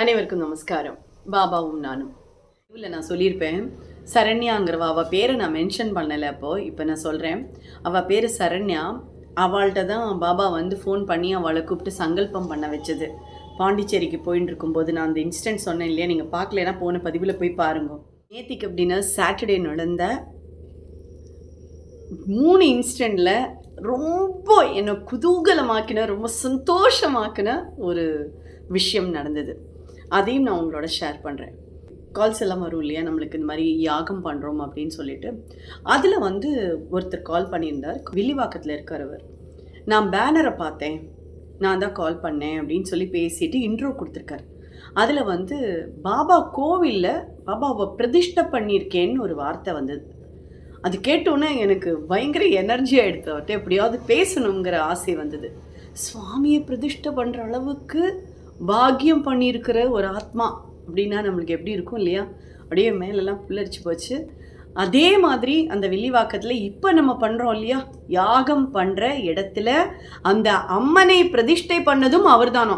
அனைவருக்கும் நமஸ்காரம். பாபாவும் நானும். இதில் நான் சொல்லியிருப்பேன் சரண்யாங்கிறவ அவள் பேரை நான் மென்ஷன் பண்ணலை அப்போது இப்போ நான் சொல்கிறேன் அவள் பேர் சரண்யா. அவள்கிட்ட தான் பாபா வந்து ஃபோன் பண்ணி அவளை கூப்பிட்டு சங்கல்பம் பண்ண வச்சது. பாண்டிச்சேரிக்கு போயின்னு இருக்கும்போது நான் அந்த இன்ஸ்டன்ட் சொன்னேன் இல்லையா? நீங்கள் பார்க்கலனா போன பதிவில் போய் பாருங்க. நேத்திக்கு அப்படின்னா சாட்டர்டே நடந்த மூணு இன்ஸ்டண்ட்டில் ரொம்ப என்னை குதூகலமாக்கின ரொம்ப சந்தோஷமாக்கின ஒரு விஷயம் நடந்தது. அதையும் நான் உங்களோட ஷேர் பண்ணுறேன் கால்ஸ் எல்லாம் வரும் இல்லையா? நம்மளுக்கு இந்த மாதிரி யாகம் பண்ணுறோம் அப்படின்னு சொல்லிட்டு. அதில் வந்து ஒருத்தர் கால் பண்ணியிருந்தார். வில்லிவாக்கத்தில் இருக்கிறவர் நான் பேனரை பார்த்தேன். நான் தான் கால் பண்ணேன் அப்படின்னு சொல்லி பேசிட்டு இன்ட்ரோ கொடுத்துருக்காரு. அதில் வந்து பாபா கோவிலில் பாபாவை பிரதிஷ்டை பண்ணியிருக்கேன்னு ஒரு வார்த்தை வந்தது. அது கேட்டோன்னே எனக்கு பயங்கர எனர்ஜியாக எடுத்து அவர்கிட்ட எப்படியாவது பேசணுங்கிற ஆசை வந்தது. சுவாமியை பிரதிஷ்டை பண்ணுற அளவுக்கு பாக்கியம் பண்ணியிருக்கிற ஒரு ஆத்மா அப்படின்னா நம்மளுக்கு எப்படி இருக்கும் இல்லையா? அப்படியே மேலெல்லாம் புல்லரிச்சு போச்சு. அதே மாதிரி அந்த வில்லிவாக்கத்தில் இப்போ நம்ம பண்ணுறோம் இல்லையா? யாகம் பண்ணுற இடத்துல அந்த அம்மனை பிரதிஷ்டை பண்ணதும் அவர்தானோ?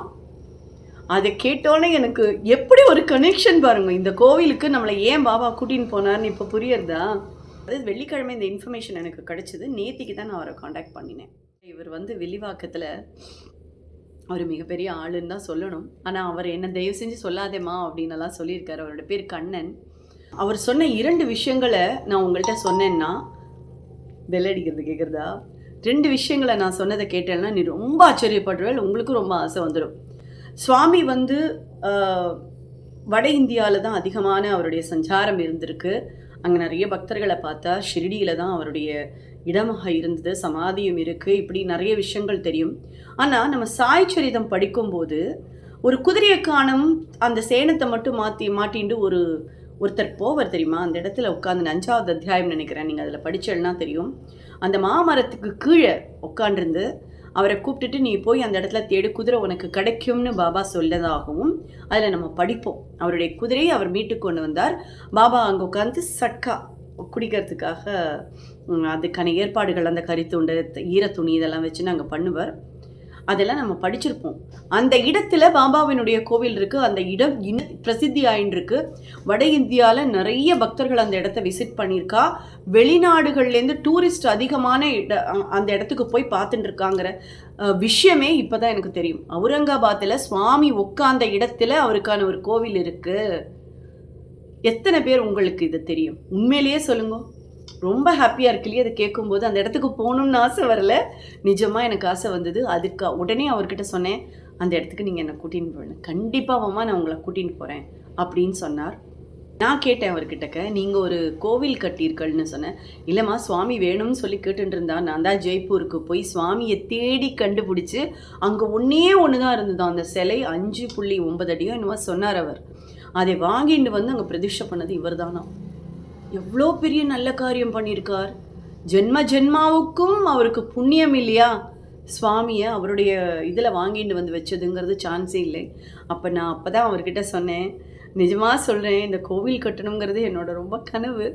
அதை கேட்டோன்னே எனக்கு எப்படி ஒரு கனெக்ஷன் பாருங்கள் இந்த கோவிலுக்கு நம்மளை ஏன் பாபா கூட்டின்னு போனார்னு இப்போ புரியறதா? அதாவது வெள்ளிக்கிழமை இந்த இன்ஃபர்மேஷன் எனக்கு கிடச்சிது. நேத்திக்கு தான் நான் அவரை காண்டாக்ட் பண்ணினேன். இவர் வந்து வெளிவாக்கத்தில் அவர் மிகப்பெரிய ஆளுன்னு தான் சொல்லணும். ஆனால் அவர் என்ன தயவு செஞ்சு சொல்லாதேம்மா அப்படின்னுலாம் சொல்லியிருக்காரு அவரோட பேர் கண்ணன். அவர் சொன்ன இரண்டு விஷயங்களை நான் உங்கள்கிட்ட சொன்னேன்னா bell அடிக்கிறது கேட்குறதா ரெண்டு விஷயங்களை நான் சொன்னதை கேட்டேன்னா நீ ரொம்ப ஆச்சரியப்படுவேள் உங்களுக்கும் ரொம்ப ஆசை வந்துடும். சுவாமி வந்து வட இந்தியாவில் தான் அதிகமான அவருடைய சஞ்சாரம் இருந்திருக்கு. அங்கே நிறைய பக்தர்களை பார்த்தா ஷிரடியில் தான் அவருடைய இடமாக இருந்தது சமாதியும் இருக்குது இப்படி நிறைய விஷயங்கள் தெரியும். ஆனால் நம்ம சாய் சரிதம் படிக்கும்போது ஒரு குதிரையை காணும் அந்த சேனத்தை மட்டும் மாற்றி மாட்டின்ட்டு ஒரு ஒருத்தர் போவர் தெரியுமா? அந்த இடத்துல உட்காந்து அஞ்சாவது அத்தியாயம் நினைக்கிறேன். நீங்கள் அதில் படிச்சேன்னா தெரியும். அந்த மாமரத்துக்கு கீழே உட்காண்டிருந்து அவரை கூப்பிட்டுட்டு நீ போய் அந்த இடத்துல தேடு குதிரை உனக்கு கிடைக்கும்னு பாபா சொல்லதாகவும் அதில் நம்ம படிப்போம். அவருடைய குதிரையை அவர் மீட்டு கொண்டு வந்தார். பாபா அங்கே உட்காந்து சட்கா குடிக்கிறதுக்காக அதுக்கான ஏற்பாடுகள் அந்த கரித்துண்டு ஈரத்துணி இதெல்லாம் வச்சு நாங்கள் பண்ணுவார். அதெல்லாம் நம்ம படிச்சிருப்போம். அந்த இடத்துல பாபாவினுடைய கோவில் இருக்கு. அந்த இடம் இன்னும் பிரசித்தி ஆயின்றிருக்கு வட இந்தியாவில் நிறைய பக்தர்கள் அந்த இடத்த விசிட் பண்ணியிருக்கா. வெளிநாடுகள்லேருந்து டூரிஸ்ட் அதிகமான இட அந்த இடத்துக்கு போய் பார்த்துட்டு இருக்காங்கிற விஷயமே இப்போ தான் எனக்கு தெரியும். அவுரங்காபாத்தில் சுவாமி உட்கார்ந்த இடத்துல அவருக்கான ஒரு கோவில் இருக்கு. எத்தனை பேர் உங்களுக்கு இது தெரியும்? உண்மையிலேயே சொல்லுங்கள் ரொம்ப ஹாப்பியாக இருக்கு இல்லையா அதை கேட்கும்போது அந்த இடத்துக்கு போகணும்னு ஆசை வரல. நிஜமாக எனக்கு ஆசை வந்தது. அதுக்கு உடனே அவர்கிட்ட சொன்னேன் அந்த இடத்துக்கு நீங்கள் என்னை கூட்டின்னு போகணும் கண்டிப்பாக அம்மா நான் உங்களை கூட்டின்னு போகிறேன் அப்படின்னு சொன்னார். நான் கேட்டேன் அவர்கிட்டக்க நீங்கள் ஒரு கோவில் கட்டியிருக்கள்னு சொன்னேன். இல்லைம்மா சுவாமி வேணும்னு சொல்லி கேட்டுட்டு இருந்தா நான் தான் ஜெய்ப்பூருக்கு போய் சுவாமியை தேடி கண்டுபிடிச்சி அங்கே ஒன்றே ஒன்று தான் இருந்தது. அந்த சிலை அஞ்சு புள்ளி ஒன்பது அடியோ என்னவோ சொன்னார் அவர். அதை வாங்கிட்டு வந்து அங்கே பிரதிஷ்டை பண்ணது இவர் தானா எவ்வளோ பெரிய நல்ல காரியம் பண்ணியிருக்கார். ஜென்ம ஜென்மாவுக்கும் அவருக்கு புண்ணியம் இல்லையா? சுவாமியை அவருடைய இதில் வாங்கிட்டு வந்து வச்சதுங்கிறது சான்ஸே இல்லை. அப்போ நான் அப்போ தான் அவர்கிட்ட சொன்னேன். நிஜமாக சொல்கிறேன் இந்த கோவில் கட்டணுங்கிறது என்னோட ரொம்ப கனவு.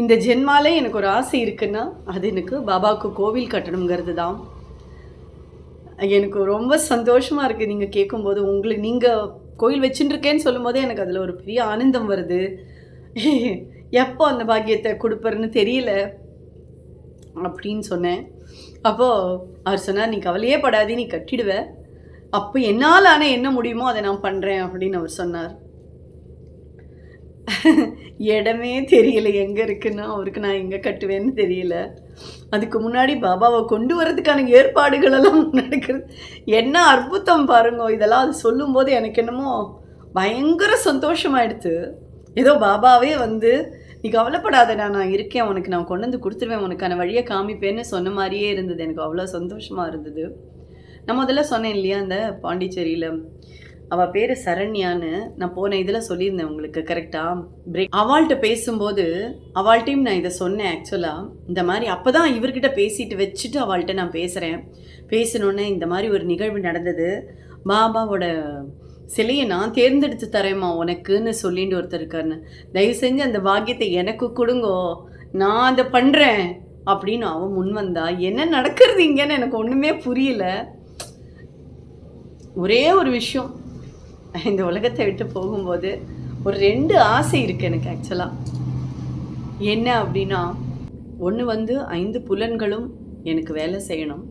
இந்த ஜென்மாலே எனக்கு ஒரு ஆசை இருக்குன்னா அது எனக்கு பாபாவுக்கு கோவில் கட்டணுங்கிறது தான். எனக்கு ரொம்ப சந்தோஷமாக இருக்குது நீங்கள் கேட்கும்போது உங்களுக்கு நீங்கள் கோயில் வச்சுட்டுருக்கேன்னு சொல்லும்போதே எனக்கு அதில் ஒரு பெரிய ஆனந்தம் வருது. எப்போ அந்த பாக்கியத்தை கொடுப்பறன்னு தெரியல அப்படின்னு சொன்னேன். அப்போது அவர் சொன்னார் நீ கவலையே படாதே நீ கட்டிடுவ. அப்போ என்னால் ஆனால் என்ன முடியுமோ அதை நான் பண்ணுறேன் அப்படின்னு அவர் சொன்னார். இடமே தெரியல எங்கே இருக்குன்னா அவருக்கு நான் எங்கே கட்டுவேன்னு தெரியல. அதுக்கு முன்னாடி பாபாவை கொண்டு வரதுக்கான ஏற்பாடுகள் எல்லாம் நடக்கிறது என்ன அற்புதம் பாருங்க இதெல்லாம் அது சொல்லும்போது எனக்கு என்னமோ பயங்கர சந்தோஷமாயிடுது ஏதோ பாபாவே வந்து நீ கவலைப்படாதடா நான் இருக்கேன் உனக்கு நான் கொண்டு வந்து கொடுத்துருவேன் உனக்கான வழியை காமிப்பேன்னு சொன்ன மாதிரியே இருந்தது. எனக்கு அவ்வளோ சந்தோஷமாக இருந்தது. நான் முதல்ல சொன்னேன் இல்லையா அந்த பாண்டிச்சேரியில் அவள் பேர் சரண்யான்னு நான் போன இதில் சொல்லியிருந்தேன் உங்களுக்கு கரெக்டாக பிரேக் அவள்கிட்ட பேசும்போது அவள்கிட்டையும் நான் இதை சொன்னேன் ஆக்சுவலாக இந்த மாதிரி அப்போ தான் இவர்கிட்ட பேசிட்டு வச்சுட்டு அவள்கிட்ட நான் பேசுகிறேன் பேசணுன்னே இந்த மாதிரி ஒரு நிகழ்வு நடந்தது. பாபாவோட சிலையை நான் தேர்ந்தெடுத்து தரேம்மா உனக்குன்னு சொல்லிட்டு ஒருத்தர் இருக்காருன்னு. தயவு செஞ்சு அந்த பாக்கியத்தை எனக்கு கொடுங்கோ. நான் அதை பண்ணுறேன் அப்படின்னு அவன் முன் வந்தா என்ன நடக்கிறது இங்கன்னு எனக்கு ஒன்றுமே புரியல. ஒரே ஒரு விஷயம். இந்த உலகத்தை விட்டு போகும்போது ஒரு ரெண்டு ஆசை இருக்குது எனக்கு ஆக்சுவலாக என்ன அப்படின்னா ஒன்று வந்து ஐந்து புலன்களும் எனக்கு வேலை செய்யணும்.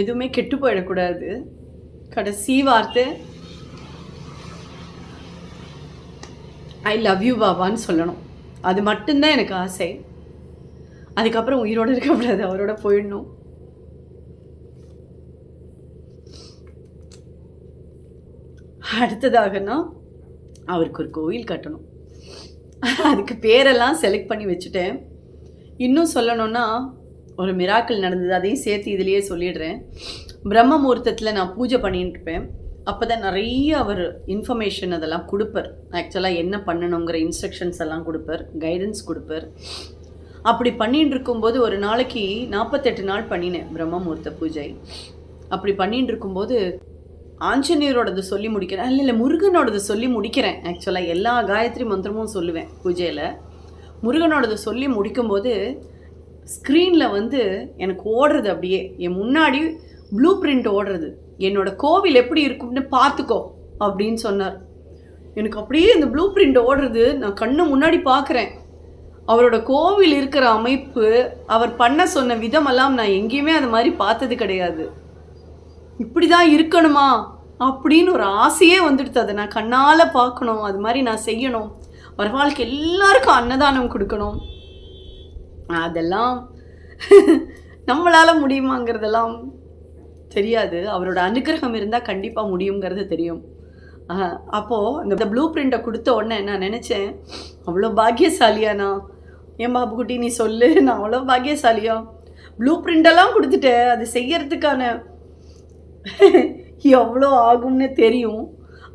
எதுவுமே கெட்டு போயிடக்கூடாது. கடைசி வார்த்தை ஐ லவ் யூ பாபான்னு சொல்லணும். அது மட்டும்தான் எனக்கு ஆசை. அதுக்கப்புறம் உயிரோடு இருக்கக்கூடாது அவரோட போயிடணும். அடுத்ததாகனா அவருக்கு ஒரு கோயில் கட்டணும். அதுக்கு பேரெல்லாம் செலக்ட் பண்ணி வச்சுட்டேன். இன்னும் சொல்லணும்னா ஒரு மிராக்கள் நடந்தது அதையும் சேர்த்து இதுலேயே சொல்லிடுறேன். பிரம்ம முகூர்த்தத்தில் நான் பூஜை பண்ணிட்டு இருப்பேன். அப்போ தான் நிறைய அவர் இன்ஃபர்மேஷன் அதெல்லாம் கொடுப்பார். ஆக்சுவலாக என்ன பண்ணணுங்கிற இன்ஸ்ட்ரக்ஷன்ஸ் எல்லாம் கொடுப்பார். கைடன்ஸ் கொடுப்பார். அப்படி பண்ணிட்டு இருக்கும்போது ஒரு நாளைக்கு நாற்பத்தெட்டு நாள் பண்ணினேன் பிரம்ம முகூர்த்த பூஜை. அப்படி பண்ணிட்டு இருக்கும்போது ஆஞ்சநேயரோடது சொல்லி முடிக்கிறேன். இல்லை இல்லை முருகனோடது சொல்லி முடிக்கிறேன். ஆக்சுவலாக எல்லா காயத்ரி மந்திரமும் சொல்லுவேன் பூஜையில். முருகனோடது சொல்லி முடிக்கும்போது ஸ்க்ரீனில் வந்து எனக்கு ஓடுறது அப்படியே. என் முன்னாடி ப்ளூ பிரிண்ட் ஓடுறது. என்னோடய கோவில் எப்படி இருக்கும்னு பார்த்துக்கோ அப்படின்னு சொன்னார். எனக்கு அப்படியே இந்த ப்ளூ பிரிண்ட் ஓடுறது நான் கண்ணு முன்னாடி பார்க்குறேன். அவரோட கோவில் இருக்கிற அமைப்பு அவர் பண்ண சொன்ன விதமெல்லாம் நான் எங்கேயுமே அது மாதிரி பார்த்தது கிடையாது. இப்படி தான் இருக்கணுமா? அப்படின்னு ஒரு ஆசையே வந்துடுது அதை நான் கண்ணால் பார்க்கணும். அது மாதிரி நான் செய்யணும். வரவாளுக்கு எல்லாருக்கும் அன்னதானம் கொடுக்கணும். அதெல்லாம் நம்மளால் முடியுமாங்கிறதெல்லாம் தெரியாது. அவரோட அனுகிரகம் இருந்தால் கண்டிப்பாக முடியுங்கிறது தெரியும். அப்போது அந்த ப்ளூ பிரிண்ட்டை கொடுத்த உடனே நான் நினச்சேன் அவ்வளோ பாக்கியசாலியாண்ணா ஏன் பாபுக்குட்டி நீ சொல்லு. நான் அவ்வளோ பாக்கியசாலியா? ப்ளூ பிரிண்டெல்லாம் கொடுத்துட்டேன். அது செய்யறதுக்கான எவ்வளோ ஆகும்னு தெரியும்.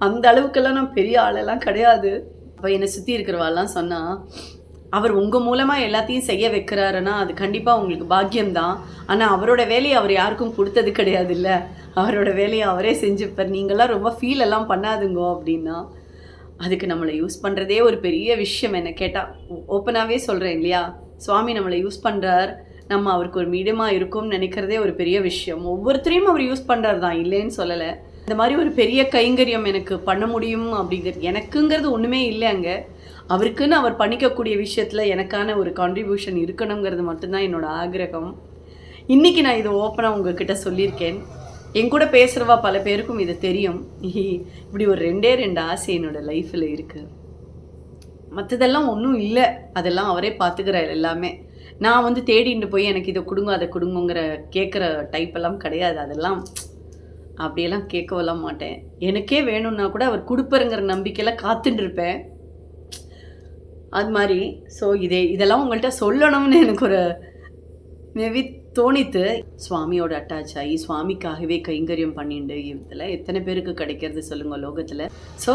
அந்த அளவுக்கெல்லாம் நான் பெரிய ஆளெல்லாம் கிடையாது. அப்போ என்னை சுற்றி இருக்கிறவாள்லாம் சொன்னால் அவர் உங்கள் மூலமாக எல்லாத்தையும் செய்ய வைக்கிறாருன்னா அது கண்டிப்பாக உங்களுக்கு பாக்கியம்தான். ஆனால் அவரோட வேலையை அவர் யாருக்கும் கொடுத்தது கிடையாது இல்லை அவரோட வேலையை அவரே செஞ்சுப்பார். நீங்களாம் ரொம்ப ஃபீல் எல்லாம் பண்ணாதுங்கோ அப்படின்னா அதுக்கு நம்மளை யூஸ் பண்ணுறதே ஒரு பெரிய விஷயம் என்ன கேட்டால் ஓப்பனாகவே சொல்கிறேன் இல்லையா? சுவாமி நம்மளை யூஸ் பண்ணுறார் நம்ம அவருக்கு ஒரு மீடியமாக இருக்கும்னு நினைக்கிறதே ஒரு பெரிய விஷயம். ஒவ்வொருத்தரையும் அவர் யூஸ் பண்ணுறது தான் இல்லைன்னு சொல்லலை. இந்த மாதிரி ஒரு பெரிய கைங்கரியம் எனக்கு பண்ண முடியும் அப்படிங்கிறது எனக்குங்கிறது ஒன்றுமே இல்லை அங்கே. அவருக்குன்னு அவர் பண்ணிக்கக்கூடிய விஷயத்தில் எனக்கான ஒரு கான்ட்ரிபியூஷன் இருக்கணுங்கிறது மட்டும்தான் என்னோட ஆகிரகம். இன்றைக்கி நான் இதை ஓப்பனாக உங்ககிட்ட சொல்லியிருக்கேன். என் கூட பேசுகிறவா பல பேருக்கும் இது தெரியும். இப்படி ஒரு ரெண்டே ரெண்டு ஆசை என்னோடய லைஃப்பில் இருக்குது மற்றதெல்லாம் ஒன்றும் இல்லை. அதெல்லாம் அவரே பார்த்துக்கிறார் எல்லாமே. நான் வந்து தேடிட்டு போய் எனக்கு இதை கொடுங்க அதை கொடுங்கங்கிற கேட்குற டைப் எல்லாம் கிடையாது. அதெல்லாம் அப்படியெல்லாம் கேட்கவெல்லாம் மாட்டேன். எனக்கே வேணும்னா கூட அவர் கொடுப்பாருங்கிற நம்பிக்கையில் காத்துட்டு இருப்பேன். அது மாதிரி ஸோ இதே இதெல்லாம் உங்கள்கிட்ட சொல்லணும்னு எனக்கு ஒரு மேபி தோணித்து சுவாமியோட அட்டாச் ஆகி சுவாமிக்காகவே கைங்கரியம் பண்ணிட்டு இதில் எத்தனை பேருக்கு கிடைக்கிறது சொல்லுங்கள் லோகத்தில். ஸோ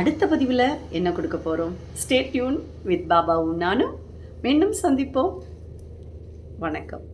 அடுத்த பதிவில் என்ன கொடுக்க போகிறோம் ஸ்டே டியூன் வித் பாபாவும் நானும். மீண்டும் சந்திப்போம். வணக்கம்.